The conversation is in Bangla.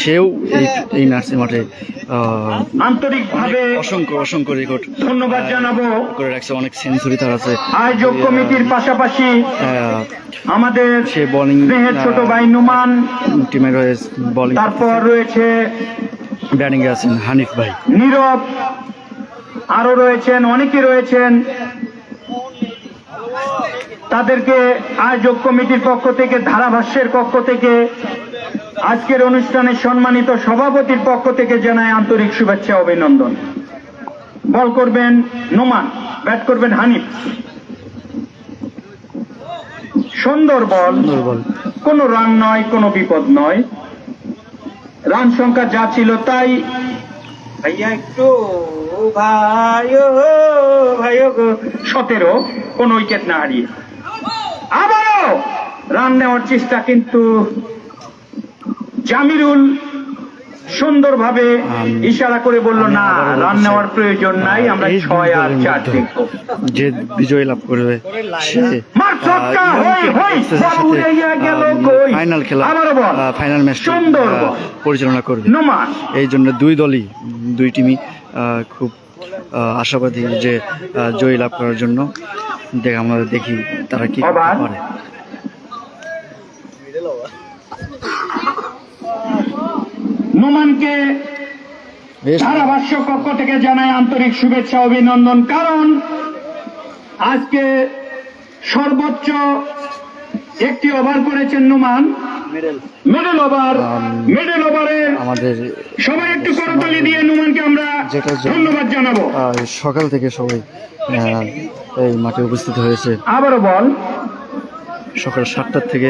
সেও এই নার্সিং মাঠে আন্তরিকভাবে অসংখ্য অসংখ্য রেকর্ড ধন্যবাদ জানাব। করে রাখছে অনেক সেঞ্চুরি তার আছে। আয়োজক কমিটির পাশাপাশি আমাদের সে বোলিং ছোট ভাই নুমান টিমের হয়ে বোলিং তারপর রয়েছে ব্যাটিং এ আছেন হানিফ ভাই। নীরব আরও রয়েছেন অনেকে রয়েছেন। তাদেরকে আয়োজক কমিটির পক্ষ থেকে ধারাভাষ্যের পক্ষ থেকে আজকের অনুষ্ঠানে সম্মানিত সভাপতির পক্ষ থেকে জানায় আন্তরিক শুভেচ্ছা অভিনন্দন। বল করবেন নোমান ব্যাট করবেন হানিফ। সুন্দর বল। কোনো রান নয় কোনো বিপদ নয়। রান সংখ্যা যা ছিল তাই। ভাইয়া একটু ভাই ভাই সতেরো কোন উইকেট না হারিয়ে। আবারও রান নেওয়ার চেষ্টা কিন্তু জামিরুল সুন্দরভাবে ইশারা করে বলল না রান নেওয়ার প্রয়োজন নাই আমরা ছয় আর চার দেখব যে বিজয় লাভ করবে। ফাইনাল খেলা ফাইনাল ম্যাচ সুন্দর পরিচালনা করবে। এই জন্য দুই দলই দুই টিমই খুব আশাবাদী যে জয় লাভ করার জন্য। দেখ আমরা দেখি তারা কি করতে নোমানকে বেশ। ধারাভাষ্য কক্ষ থেকে জানায় আন্তরিক শুভেচ্ছা অভিনন্দন। কারণ আজকে সর্বোচ্চ একটি ওভার করেছেন নোমান। মিডল ওভার মিডল ওভারে আমাদের সবাই একটু করতালি দিয়ে নুমানকে আমরা ধন্যবাদ জানাব। সকাল থেকে সবাই এই মাঠে উপস্থিত হয়েছে। আবারও বল। সকাল সাতটার থেকে